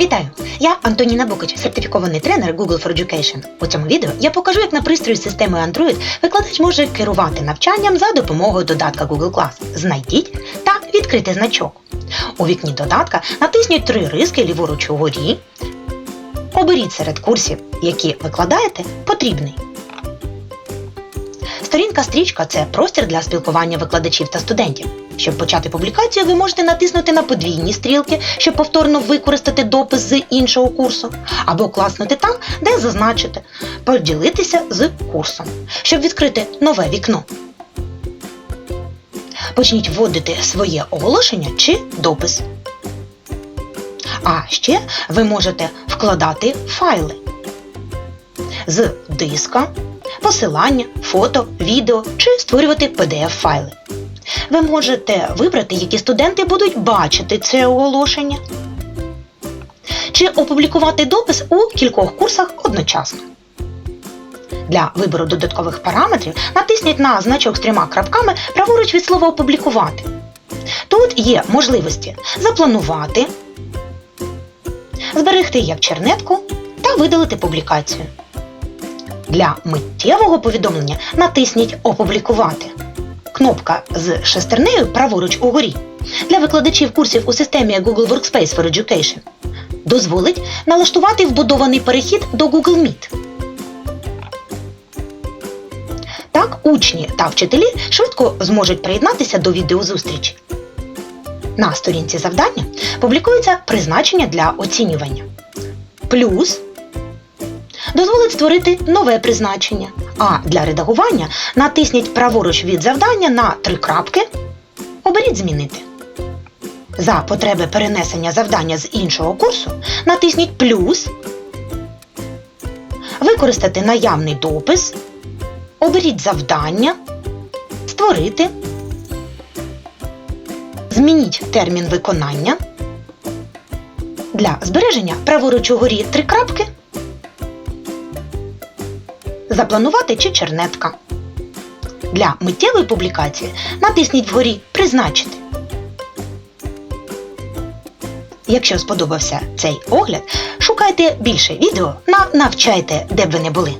Вітаю! Я Антоніна Букач, сертифікований тренер Google for Education. У цьому відео я покажу, як на пристрої системи Android викладач може керувати навчанням за допомогою додатка Google Class. Знайдіть та відкрити значок. У вікні додатка натисніть три риски ліворуч угорі. Оберіть серед курсів, які викладаєте, потрібний. Сторінка стрічка це простір для спілкування викладачів та студентів. Щоб почати публікацію, ви можете натиснути на подвійні стрілки, щоб повторно використати допис з іншого курсу, або класнути там, де зазначите поділитися з курсом, щоб відкрити нове вікно. Почніть вводити своє оголошення чи допис. А ще ви можете вкладати файли з диска, посилання, фото, відео чи створювати PDF-файли. Ви можете вибрати, які студенти будуть бачити це оголошення, чи опублікувати допис у кількох курсах одночасно. Для вибору додаткових параметрів натисніть на значок з трьома крапками праворуч від слова опублікувати. Тут є можливості запланувати, зберегти як чернетку та видалити публікацію. Для миттєвого повідомлення натисніть Опублікувати. Кнопка з шестернею праворуч угорі для викладачів курсів у системі Google Workspace for Education дозволить налаштувати вбудований перехід до Google Meet. Так учні та вчителі швидко зможуть приєднатися до відеозустрічі. На сторінці завдання публікується призначення для оцінювання. Плюс дозволить створити нове призначення. А для редагування натисніть праворуч від завдання на три крапки. Оберіть Змінити. За потреби перенесення завдання з іншого курсу натисніть плюс. Використати наявний допис. Оберіть завдання. Створити. Змініть термін виконання. Для збереження праворуч угорі три крапки запланувати чи чернетка. Для миттєвої публікації натисніть вгорі Призначити. Якщо сподобався цей огляд, шукайте більше відео на навчайте, де б ви не були.